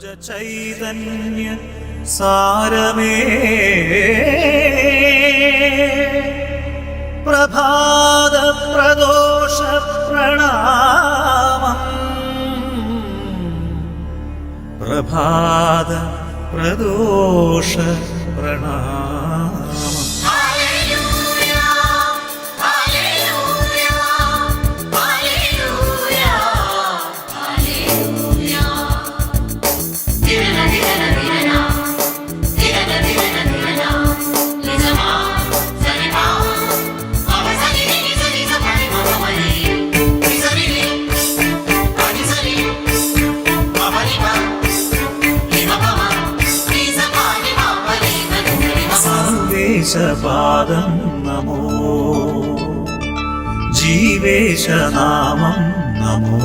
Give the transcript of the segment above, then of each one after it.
ചൈതന്യ സാരമേ. പ്രഭാത പ്രദോഷ പ്രണാമം. പ്രഭാത പ്രദോഷ പ്രണാമം. സർവേശപാദം നമോ. ജീവേശനാമം നമോ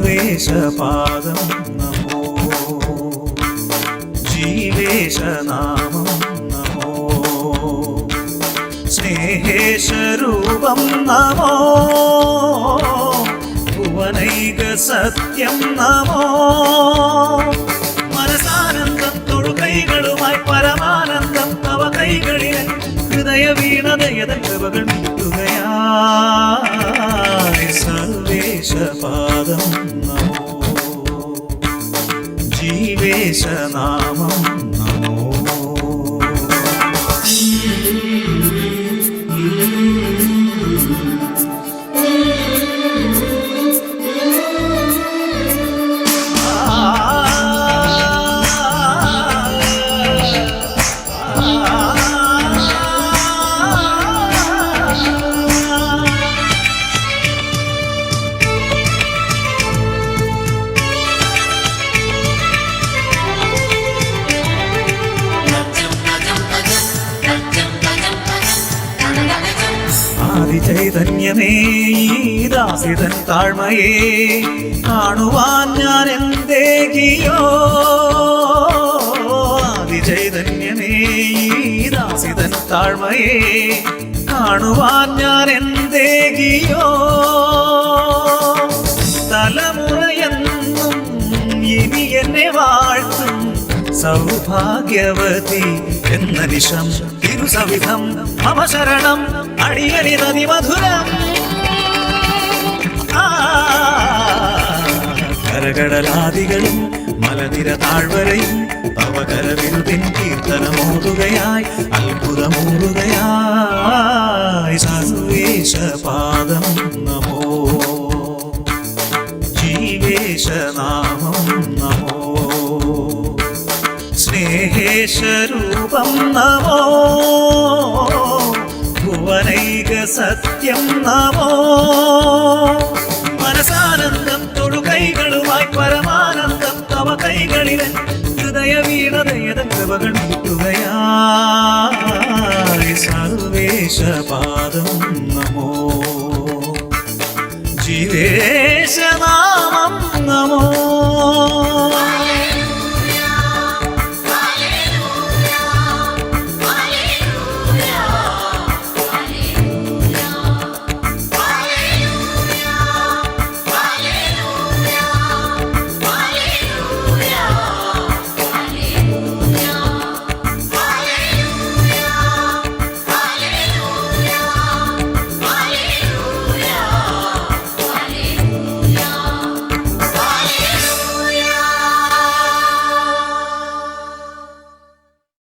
സർവേശപാദം നമോ. ജീവേശനാമം സ്നേഹേശരൂപം നമോ. ഭുവനൈക സത്യം നമോ. മനസാനന്ദം തൊഴുകൈകളുമായി പരമാനന്ദം തവ കൈകളിൽ ഹൃദയ വീണതയത കൃപകൾ നീട്ടുകയായി സർവേശപാദം നമോ. ജീവേശനാമം ഈ ദാസിതൻ താഴ്മയെ കാണുവാൻ ഞാൻ എന്തേകിയോ ആദിചൈതന്യമേ ദാസിതൻ താഴ്മയെ കാണുവാൻ ഞാൻ എന്തേകിയോ തലമുറയെന്നും ഇനി എന്നെ വാഴ്ത്തും. സൗഭാഗ്യവതി എന്ന നിഷം തിരുസവിധം മമ ശരണം അടിയണി നദി മധുരം. കരകടലാദികളും മലനിര താഴ്വരയും തവകരവിരുതിൻ കീർത്തനമോതുകയായി അത്ഭുതമൂറുകയായി ശേഷരൂപം നമോ? ഭുവനൈക സത്യം നമോ? മനസാനന്ദം തൊടുകൈകളുമായി പരമാനന്ദം തവ കൈകളിലെ ഹൃദയ വീണതയത കൃപകൾ കിട്ടുകയായി നമോ. ജീവേശമാ